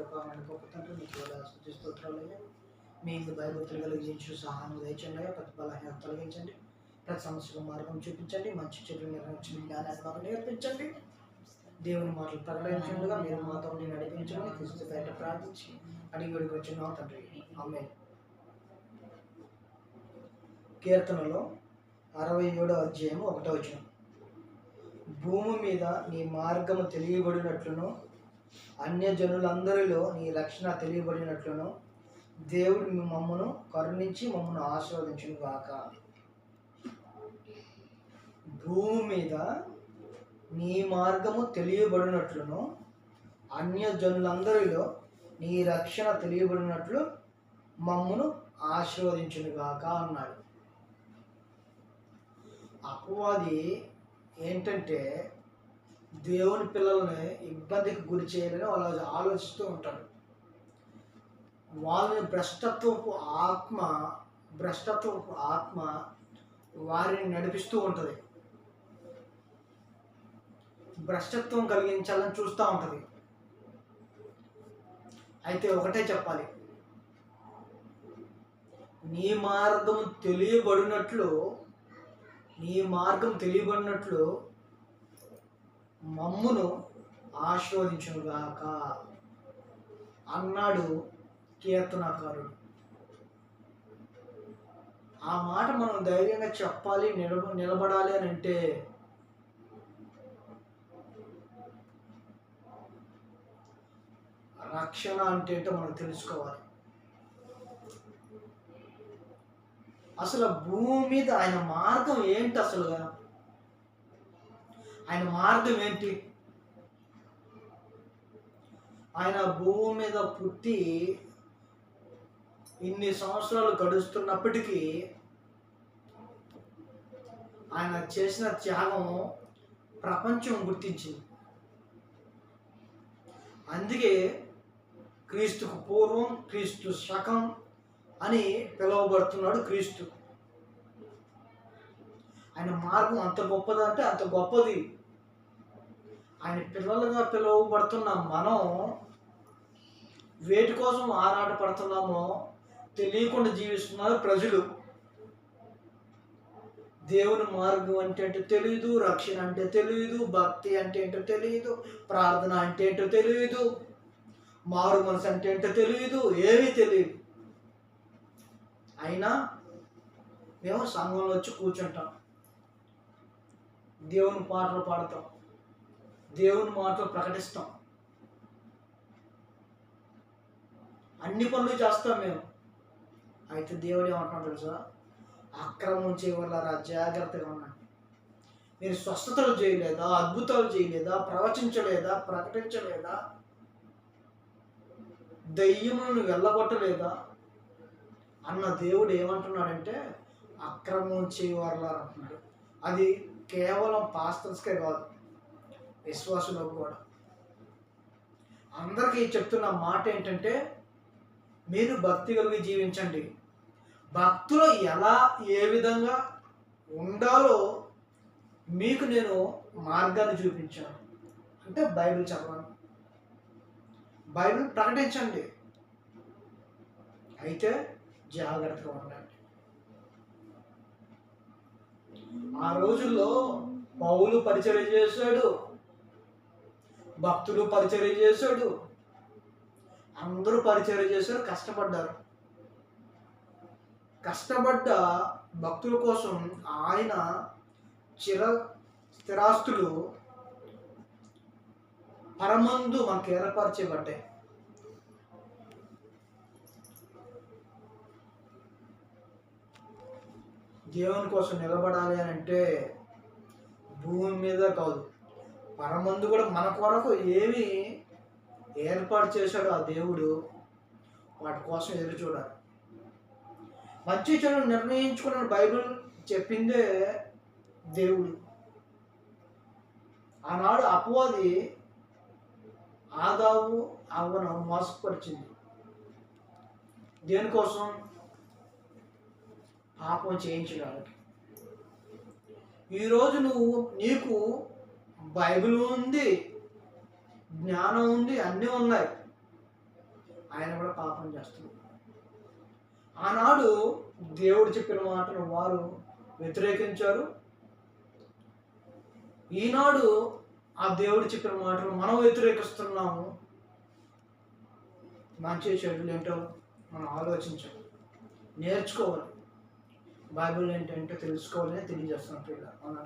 కృపమైన గొప్ప తండ్రి మీకు స్థుతి స్తోత్రాలయ్యా మీ ఇందు భయభక్తులు కలిగించు సహాయం దయచండి ప్రతి బలహీనత తొలగించండి ప్రతి సమస్యకు మార్గం చూపించండి. మంచి చెట్లు నిర్వహించిన జ్ఞానాన్ని మాకు నేర్పించండి. దేవుని మాటలు ప్రకటించండిగా మీరు మాతో నడిపించమని క్రిస్తు పేట ప్రార్థించి అడిగి అడిగి వచ్చిన తండ్రి. ఆమె కీర్తనలో అరవై ఏడో అధ్యాయం ఒకటో వచ్చిన భూమి మీద నీ మార్గము తెలియబడినట్లును అన్యజనులందరిలో నీ రక్షణ తెలియబడినట్లును దేవుడు మమ్మను కరుణించి మమ్మను ఆశీర్వదించును గాక భూమి మీద నీ మార్గము తెలియబడినట్లును అన్యజనులందరిలో నీ రక్షణ తెలియబడినట్లు మమ్మను ఆశీర్వదించును గాక అన్నాడు. అపవాది ఏంటంటే దేవుని పిల్లల్ని ఇబ్బందికి గురి చేయాలని వాళ్ళు ఆలోచిస్తూ ఉంటారు వాళ్ళని భ్రష్టత్వపు ఆత్మ భ్రష్టత్వపు ఆత్మ వారిని నడిపిస్తూ ఉంటుంది. భ్రష్టత్వం కలిగించాలని చూస్తూ ఉంటుంది. అయితే ఒకటే చెప్పాలి. నీ మార్గం తెలియబడినట్లు నీ మార్గం తెలియబడినట్లు మమ్మును ఆశీర్వదించుగాక అన్నాడు కీర్తనకారుడు. ఆ మాట మనం ధైర్యంగా చెప్పాలి నిలబ నిలబడాలి అని అంటే రక్షణ అంటే ఏంటో మనం తెలుసుకోవాలి. అసలు భూమి మీద ఆయన మార్గం ఏంటి అసలు ఆయన మార్గం ఏంటి? ఆయన భూమి మీద పుట్టి ఇన్ని సంవత్సరాలు గడుస్తున్నప్పటికీ ఆయన చేసిన త్యాగం ప్రపంచం గుర్తించింది. అందుకే క్రీస్తుకు పూర్వం క్రీస్తు శకం అని పిలువబడుతున్నాడు క్రీస్తు. ఆయన మార్గం అంత గొప్పదంటే అంత గొప్పది. ఆయన పిల్లలుగా పిలువబడుతున్న మనం వేటి కోసం ఆరాట పడుతున్నామో తెలియకుండా జీవిస్తున్నారు ప్రజలు. దేవుని మార్గం అంటే ఏంటో తెలియదు రక్షణ అంటే తెలియదు భక్తి అంటే ఏంటో తెలియదు ప్రార్థన అంటే ఏంటో తెలియదు మారు మనసు అంటే ఏంటో తెలియదు ఏమీ తెలియదు అయినా మేము సంఘంలో వచ్చి కూర్చుంటాం. దేవుని పాటలు పాడతాం. దేవుని మాటలు ప్రకటిస్తాం. అన్ని పనులు చేస్తాం మేము. అయితే దేవుడు ఏమంటున్నాడు తెలుసా? అక్రమం చేయవలరా జాగ్రత్తగా ఉన్నాడు మీరు స్వస్థతలు చేయలేదా? అద్భుతాలు చేయలేదా? ప్రవచించలేదా? ప్రకటించలేదా? దయ్యములను వెళ్ళగొట్టలేదా? అన్న దేవుడు ఏమంటున్నాడంటే అక్రమం చేయవారులా అంటున్నాడు. అది కేవలం పాస్టర్స్కే కాదు. విశ్వాసులకు కూడా. అందరికీ చెప్తున్న మాట ఏంటంటే మీరు భక్తి కలిగి జీవించండి. భక్తులు ఎలా ఏ విధంగా ఉండాలో మీకు నేను మార్గాన్ని చూపించాను. అంటే బైబిల్ చదవను బైబిల్ ప్రకటించండి. అయితే జాగ్రత్తగా ఉండండి. ఆ రోజుల్లో పౌలు పరిచయం చేశాడు. భక్తులు పరిచయం చేశాడు. అందరూ పరిచయం చేశారు కష్టపడ్డారు. కష్టపడ్డ భక్తుల కోసం ఆయన చిర స్థిరాస్తులు పరమందు మనకు ఏర్పరచబడ్డాయి దేవుని కోసం నిలబడాలి అని అంటే భూమి మీద కాదు. పరమందు కూడా మన కొరకు ఏమి ఏర్పాటు చేశాడు ఆ దేవుడు వాటి కోసం ఎదురు చూడాలి. మంచి చెడు నిర్ణయించుకున్న బైబిల్ చెప్పిందే దేవుడు. ఆనాడు అపవాది ఆదావు అవ్వను మోసపరిచింది. దేనికోసం? పాపం చేయించడానికి. ఈరోజు నువ్వు నీకు బైబిల్ ఉంది జ్ఞానం ఉంది అన్నీ ఉన్నాయి. ఆయన కూడా పాపం చేస్తున్నాడు. ఆనాడు దేవుడు చెప్పిన మాటను వారు వ్యతిరేకించారు. ఈనాడు ఆ దేవుడు చెప్పిన మాటలు మనం వ్యతిరేకిస్తున్నాము. మంచి చెడులు ఏంటో మనం ఆలోచించాలి నేర్చుకోవాలి. బైబిల్ ఏంటంటే తెలుసుకోవాలని తెలియజేస్తున్నాం పిల్ల అవునా?